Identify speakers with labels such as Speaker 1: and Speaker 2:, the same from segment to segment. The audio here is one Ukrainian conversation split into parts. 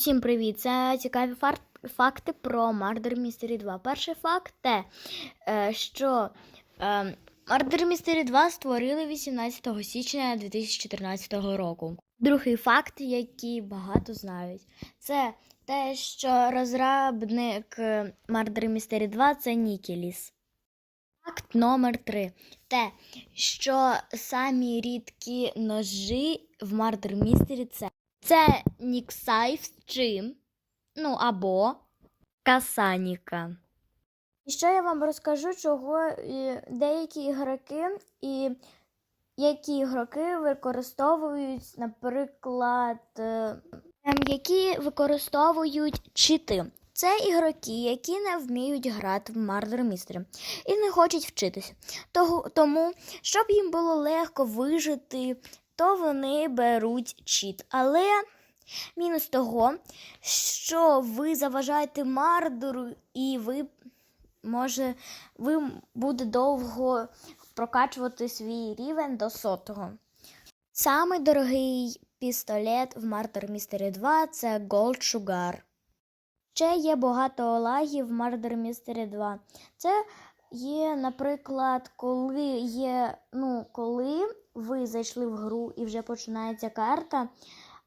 Speaker 1: Всім привіт! Це цікаві факти про Murder Mystery 2. Перший факт те, е, що е, Murder Mystery 2 створили 18 січня 2014 року. Другий факт, який багато знають, це те, що розробник е, Murder Mystery 2 це Нікеліс. Факт номер 3. Те, що самі рідкі ножі в Murder Mystery це це Ніксайф чи, ну або Касаніка. І ще я вам розкажу, чого деякі ігроки і які ігроки використовують, наприклад, е, ем, які використовують чити. Це ігроки, які не вміють грати в Murder Mystery і не хочуть вчитися. Тому, щоб їм було легко вижити то вони беруть чіт. Але мінус того, що ви заважаєте мардеру, і ви може ви буде довго прокачувати свій рівень до сотого. Самий дорогий пістолет в Murder Mystery 2 це Gold Sugar. Ще є багато лагів в Murder Mystery 2. Це є, наприклад, коли є, ну, коли ви зайшли в гру і вже починається карта,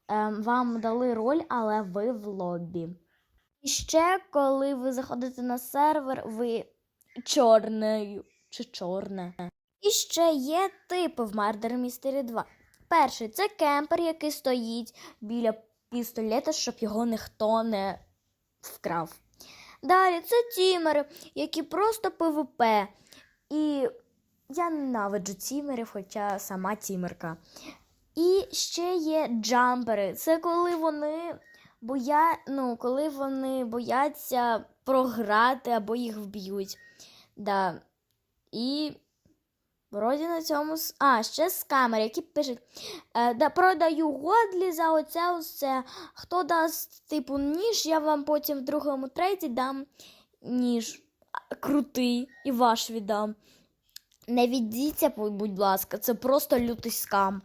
Speaker 1: ем, вам дали роль, але ви в лобі. І ще, коли ви заходите на сервер, ви чорнею чи чорне. І ще є типи в Murder Mystery 2. Перший це кемпер, який стоїть біля пістолета, щоб його ніхто не вкрав. Далі це тімери, які просто ПВП. І я ненавиджу тімерів, хоча сама тімерка. І ще є джампери. Це коли вони боя... ну, коли вони бояться програти або їх вб'ють. Да. І вроді на цьому. А, ще скамери, які пишуть. Е, да, продаю годлі за оце все. Хто дасть типу ніж, я вам потім в другому трейді дам ніж. Крутий і ваш віддам. Не віддіться, будь ласка, це просто лютий скам.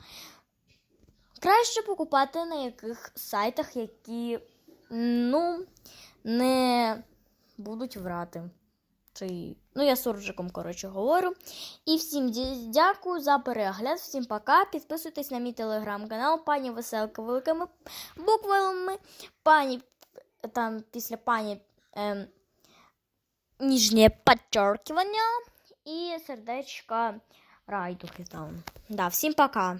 Speaker 1: Краще покупати на яких сайтах, які ну, не будуть врати. Чи... Ну, я суржиком, коротше, говорю. І всім дякую за перегляд. Всім пока. Підписуйтесь на мій телеграм-канал, пані Веселка великими буквами. Пані там після пані ем, ніжнє підчеркування і сердечка райдухи там. Да, всім пока.